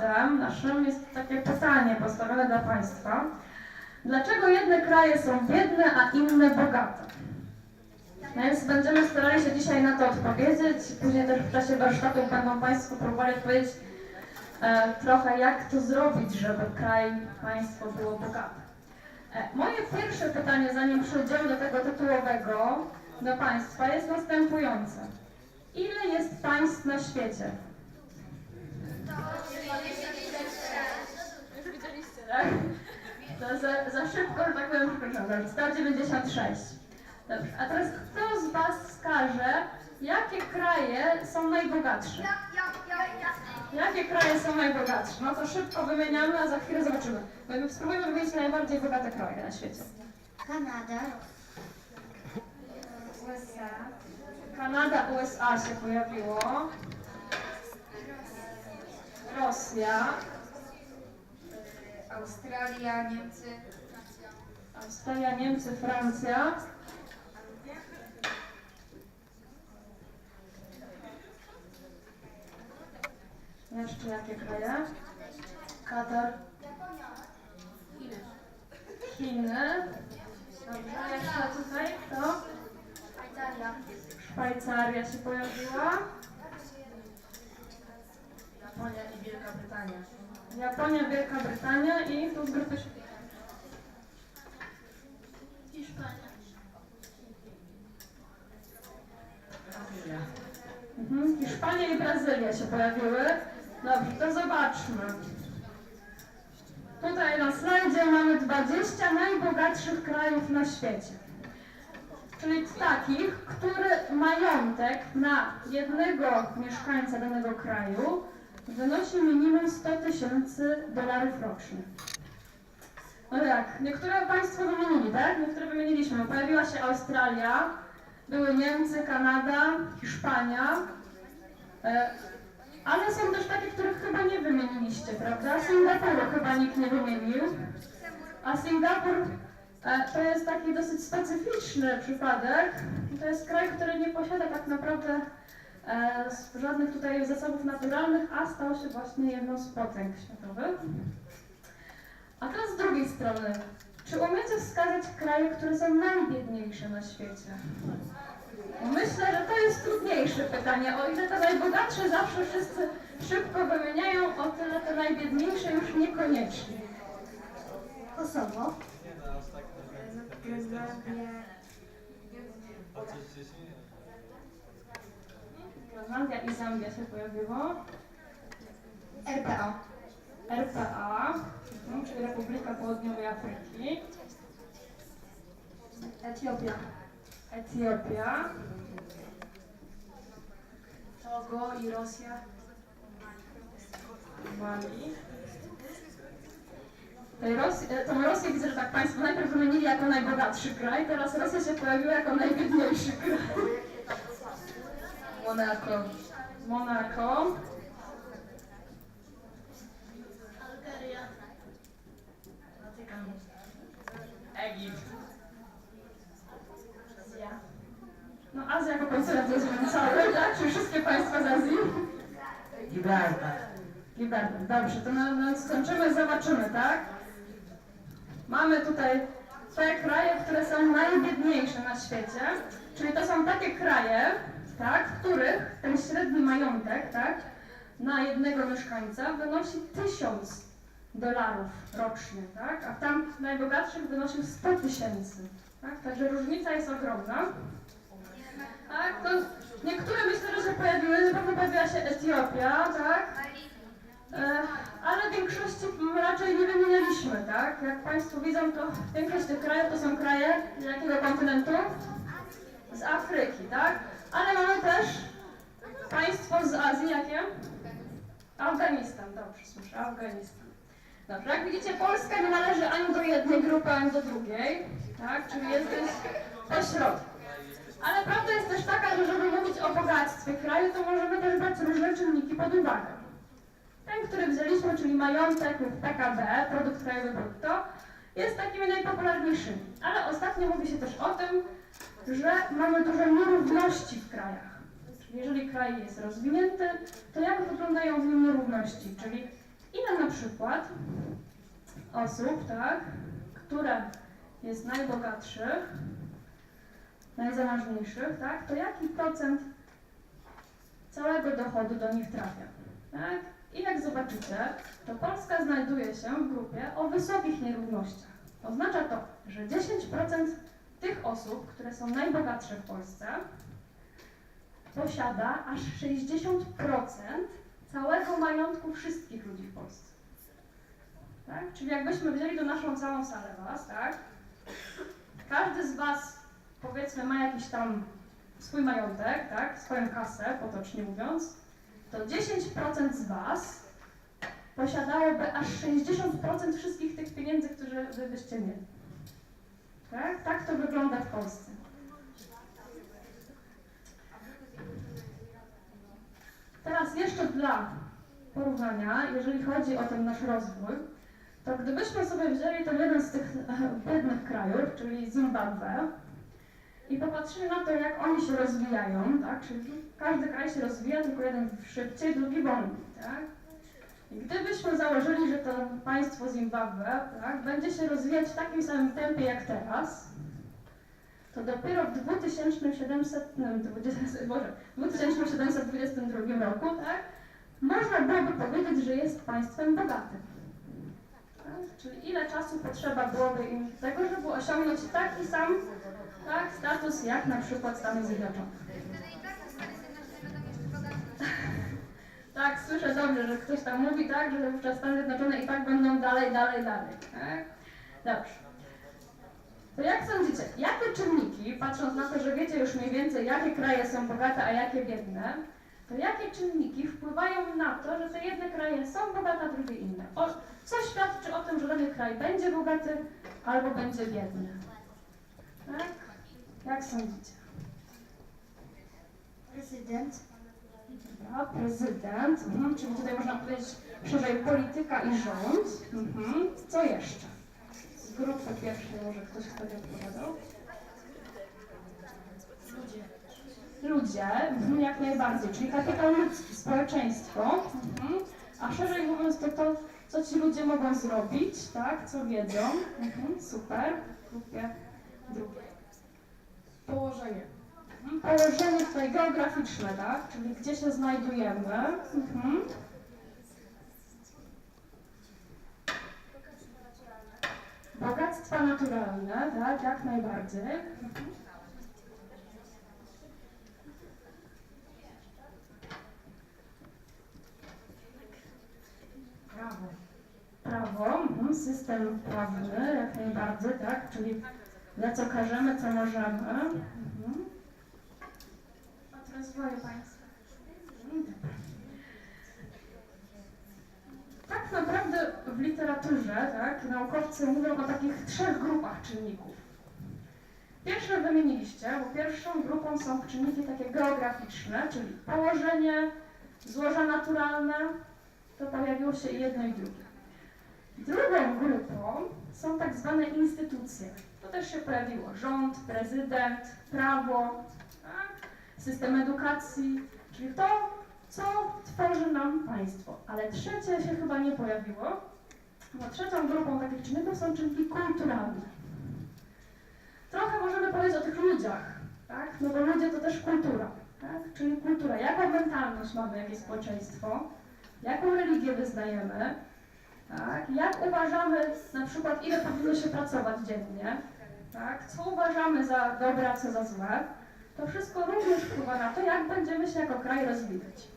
tematem naszym jest takie pytanie postawione dla Państwa. Dlaczego jedne kraje są biedne, a inne bogate? No więc będziemy starali się dzisiaj na to odpowiedzieć. Później też w czasie warsztatów będą Państwo próbowali odpowiedzieć e, trochę, jak to zrobić, żeby kraj, państwo było bogate. E, moje pierwsze pytanie, zanim przejdziemy do tego tytułowego do Państwa, jest następujące. Ile jest państw na świecie? Już widzieliście, tak? To za, za szybko, że tak powiem, przepraszam, dobrze, 196. Dobrze, a teraz kto z Was wskaże, jakie kraje są najbogatsze? Jakie kraje są najbogatsze? No to szybko wymieniamy, a za chwilę zobaczymy. My Spróbujmy wymienić najbardziej bogate kraje na świecie. Kanada, USA, Kanada, USA się pojawiło. Rosja, Australia, Niemcy, Australia, Niemcy, Francja. Jeszcze jakie kraje? Katar. Chiny. Dobrze, jeszcze tutaj kto? Szwajcaria, Szwajcaria się pojawiła. Japonia i Wielka Brytania. Japonia, Wielka Brytania i tu z grupy się Brazylia. Mhm. Hiszpania i Brazylia się pojawiły. Dobrze, to zobaczmy. Tutaj na slajdzie mamy 20 najbogatszych krajów na świecie. Czyli takich, który majątek na jednego mieszkańca danego kraju wynosi minimum 100 tysięcy dolarów rocznie. No tak, niektóre Państwo wymienili, tak? Niektóre wymieniliśmy. Pojawiła się Australia, były Niemcy, Kanada, Hiszpania. E, ale są też takie, których chyba nie wymieniliście, prawda? Singapuru chyba nikt nie wymienił. A Singapur e, to jest taki dosyć specyficzny przypadek. To jest kraj, który nie posiada tak naprawdę żadnych tutaj zasobów naturalnych, a stał się właśnie jedną z potęg światowych. A teraz z drugiej strony, czy umiecie wskazać kraje, które są najbiedniejsze na świecie? Myślę, że to jest trudniejsze pytanie. O ile te najbogatsze zawsze wszyscy szybko wymieniają, o tyle te najbiedniejsze już niekoniecznie. Kosowo, Grenlandia i Zambia się pojawiło. RPA, RPA, mhm, czyli Republika Południowej Afryki. Etiopia, Etiopia. Togo i Rosja. Mali. Tej Rosji, e, tą Rosję widzę, że tak Państwo najpierw wymienili jako najbogatszy kraj, teraz Rosja się pojawiła jako najbiedniejszy kraj. Monako. Monako. Watykan. Egipt. Azja. No Azja jako kontynent jest cały, tak? Czy wszystkie państwa z Azji? Gibraltar. Gibraltar. Dobrze, to na, na skończymy, zobaczymy, tak? Mamy tutaj te kraje, które są najbiedniejsze na świecie, czyli to są takie kraje, tak, w których ten średni majątek, tak, na jednego mieszkańca wynosi 1000 dolarów rocznie, tak, a tam najbogatszych wynosił 100 tysięcy, tak, także różnica jest ogromna. Tak, to niektóre myślę, że pojawiły, na pewno pojawiła się Etiopia, tak, E, ale większości raczej nie wymienialiśmy, tak? Jak Państwo widzą, to większość tych krajów to są kraje jakiego kontynentu? Z Afryki, tak? Ale mamy też państwo z Azji, jakie? Afganistan, dobrze słyszę, Afganistan. Dobrze, jak widzicie, Polska nie należy ani do jednej grupy, ani do drugiej, tak? Czyli jest gdzieś pośrodku. Ale prawda jest też taka, że żeby mówić o bogactwie kraju, to możemy też brać różne czynniki pod uwagę. Ten, który wzięliśmy, czyli majątek lub PKB, produkt krajowy brutto, jest takimi najpopularniejszymi. Ale ostatnio mówi się też o tym, że mamy dużo nierówności w krajach. Jeżeli kraj jest rozwinięty, to jak wyglądają w nim nierówności? Czyli ile na przykład osób, tak, które jest najbogatszych, najzamożniejszych, tak, to jaki procent całego dochodu do nich trafia, tak? I jak zobaczycie, to Polska znajduje się w grupie o wysokich nierównościach. Oznacza to, że 10% tych osób, które są najbogatsze w Polsce, posiada aż 60% całego majątku wszystkich ludzi w Polsce. Tak? Czyli jakbyśmy wzięli tu naszą całą salę Was, tak? Każdy z Was, powiedzmy, ma jakiś tam swój majątek, tak? Swoją kasę, potocznie mówiąc, to 10% z Was posiadałoby aż 60% wszystkich tych pieniędzy, które Wy byście mieli. Tak? Tak to wygląda w Polsce. Teraz jeszcze dla porównania, jeżeli chodzi o ten nasz rozwój, to gdybyśmy sobie wzięli ten jeden z tych biednych krajów, czyli Zimbabwe, i popatrzyli na to, jak oni się rozwijają, tak? Czyli każdy kraj się rozwija, tylko jeden szybciej, drugi wolniej, tak? Gdybyśmy założyli, że to państwo Zimbabwe tak, będzie się rozwijać w takim samym tempie jak teraz, to dopiero w 2700, no, 20, Boże, 2722 roku, tak, można byłoby powiedzieć, że jest państwem bogatym. Tak? Czyli ile czasu potrzeba byłoby im tego, żeby osiągnąć taki sam tak, status jak na przykład Stany Zjednoczone. Tak, słyszę dobrze, że ktoś tam mówi tak, że wówczas Stany Zjednoczone i tak będą dalej, dalej, dalej. Tak? Dobrze. To jak sądzicie, jakie czynniki, patrząc na to, że wiecie już mniej więcej, jakie kraje są bogate, a jakie biedne, to jakie czynniki wpływają na to, że te jedne kraje są bogate, a drugie inne? O, co świadczy o tym, że dany kraj będzie bogaty albo będzie biedny? Tak? Jak sądzicie? Prezydent. Prezydent, mhm, czyli tutaj można powiedzieć szerzej polityka i rząd. Mhm. Co jeszcze? Z grupy pierwszej może ktoś wtedy odpowiadał. Ludzie. Ludzie, mhm, jak najbardziej, czyli kapitał ludzki, społeczeństwo. Mhm. A szerzej mówiąc to to, co ci ludzie mogą zrobić, tak, co wiedzą. Mhm. Super. W grupie drugiej. Położenie. Położenie tutaj geograficzne, tak? Czyli gdzie się znajdujemy. Mhm. Bogactwa naturalne, tak, jak najbardziej. Prawo. Prawo, mhm. system prawny, jak najbardziej, tak, czyli za co karzemy, co możemy. Mhm. Rozwoju państwa. Tak naprawdę w literaturze, tak, naukowcy mówią o takich trzech grupach czynników. Pierwsze wymieniliście, bo pierwszą grupą są czynniki takie geograficzne, czyli położenie, złoża naturalne, to pojawiło się i jedno i drugie. Drugą grupą są tak zwane instytucje. To też się pojawiło rząd, prezydent, prawo? System edukacji, czyli to, co tworzy nam państwo. Ale trzecie się chyba nie pojawiło, bo trzecią grupą takich czynników są czynniki kulturalne. Trochę możemy powiedzieć o tych ludziach, tak? No bo ludzie to też kultura, tak? Czyli kultura. Jaką mentalność mamy, jakie społeczeństwo? Jaką religię wyznajemy? Tak? Jak uważamy na przykład, ile powinno się pracować dziennie? Tak? Co uważamy za dobre, a co za złe? To wszystko również wpływa na to, jak będziemy się jako kraj rozwijać.